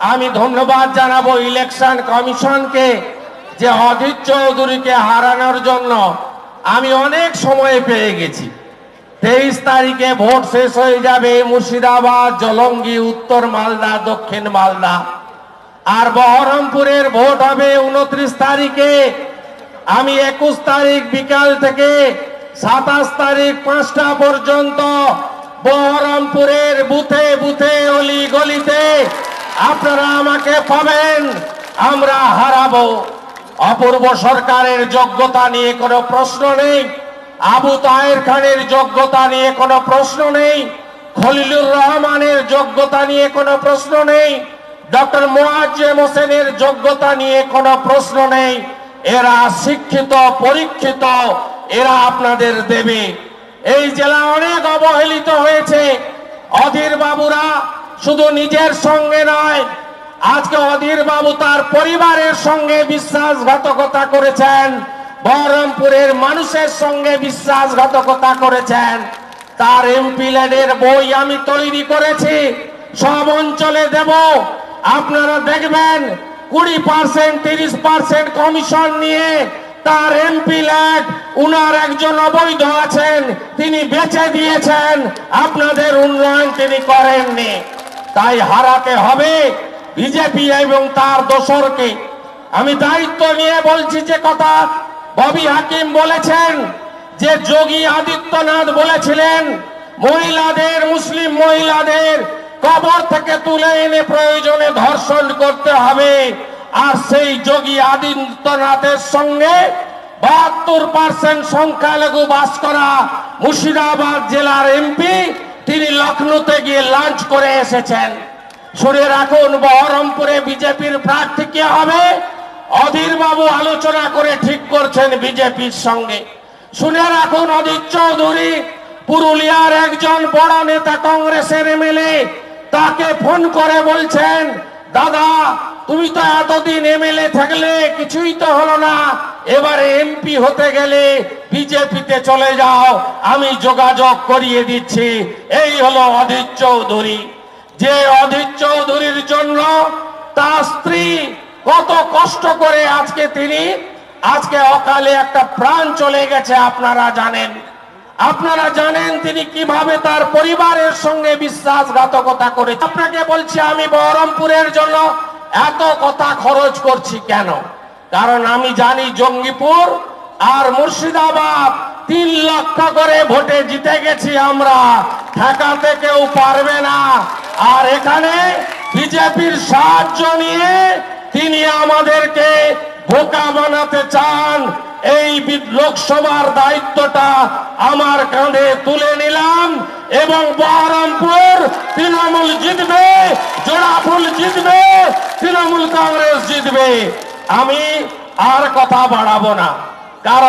আমি ধন্যবাদ জানাব ইলেকশন কমিশনকে যে অজিত চৌধুরীকে হারানোর জন্য আমি অনেক সময় পেয়ে গেছি। তেইশ তারিখে ভোট শেষ হয়ে যাবে মুর্শিদাবাদ, জলঙ্গি, উত্তর মালদা, দক্ষিণ মালদা। আর বহরমপুরের ভোট হবে উনত্রিশ তারিখে। আমি একুশ তারিখ বিকাল থেকে সাতাশ তারিখ পাঁচটা পর্যন্ত বহরমপুরের বুথে বুথে অলি গলিতে আপনারা আমাকে পাবেন, আমরা হারাবো। অপূর্ব সরকারের যোগ্যতা নিয়ে কোনো প্রশ্ন নেই, আবু তাহের খানের যোগ্যতা নিয়ে কোনো প্রশ্ন নেই, খলিলুর রহমানের যোগ্যতা নিয়ে কোনো প্রশ্ন নেই, ডক্টর মোয়াজ্জেম হোসেনের যোগ্যতা নিয়ে কোনো প্রশ্ন নেই। এরা শিক্ষিত, পরীক্ষিত, এরা আপনাদের দেবে। এই জেলা অনেক অবহেলিত হয়েছে বাবুরা, শুধু নিজের সঙ্গে নয়, আজকে অধীর বাবু তার পরিবারের সঙ্গে বিশ্বাসঘাতকতা করেছেন, বহরমপুরের মানুষের সঙ্গে বিশ্বাসঘাতকতা করেছেন। তার এমপি ল্যাডের বই আমি তৈরি করেছি, সব অঞ্চলে দেব। আপনারা দেখবেন, কুড়ি পার্সেন্ট, তিরিশ পার্সেন্ট কমিশন নিয়ে তার এমপি ল্যাড উনার একজন অবৈধ আছেন, তিনি বেচে দিয়েছেন, আপনাদের উন্নয়ন তিনি করেননি। তাই হারাতে হবে বিজেপি এবং তার দোসরকে আমি দায়িত্ব নিয়ে বলছি যে কথা, ববি হাকিম বলেছেন যে যোগী আদিত্যনাথ বলেছিলেন, মহিলাদের, মুসলিম মহিলাদের কবর থেকে তুলে এনে প্রয়োজনে ধর্ষণ করতে হবে। আর সেই যোগী আদিত্যনাথের সঙ্গে বাহাত্তর পার্সেন্ট সংখ্যালঘু বাস করা মুর্শিদাবাদ জেলার এমপি তিনি লখনৌতে গিয়ে লাঞ্চ করে এসেছেন। শুনে রাখুন, বহরমপুরে বিজেপির প্রার্থী কে হবে? অধীর বাবু আলোচনা করে ঠিক করছেন বিজেপির সঙ্গে। শুনে রাখুন, অধীর চৌধুরী, পুরুলিয়ার একজন বড় নেতা কংগ্রেসের এমএলএ, তাকে ফোন করে বলছেন, দাদা তুমি তো এতদিন এমএলএ থাকলে কিছুই তো হলো না। এবারে এমপি হতে গেলে বিজেপিতে চলে যাও। আমি যোগাযোগ করিয়ে দিচ্ছি। এই হলো অধীর চৌধুরী। যে অধীর চৌধুরীর জন্য তার স্ত্রী কত কষ্ট করে আজকে তিনি, আজকে অকালে একটা প্রাণ চলে গেছে, আপনারা জানেন। আপনারা জানেন তিনি কীভাবে তার পরিবারের সঙ্গে বিশ্বাসঘাতকতা করে আপনাকে বলছি, আমি বহরমপুরের জন্য এত কথা খরচ করছি কেন? কারণ আমি জানি জঙ্গিপুর আর মুর্শিদাবাদ তিন লক্ষ করে ভোটে জিতে গেছি আমরা। ঠেকাতে কেউ পারবে না। আর এখানে বিজেপির সাহায্য নিয়ে তিনি আমাদেরকে বোকা বানাতে চান। এই লোকসভার দায়িত্বটা আমার কাঁধে তুলে নিলাম এবং বহরমপুর তৃণমূল জিতবে, জোড়াফুল জিতবে। তৃণমূল কংগ্রেস জিতবে আমি আর কথা বাড়াবো না। কারণ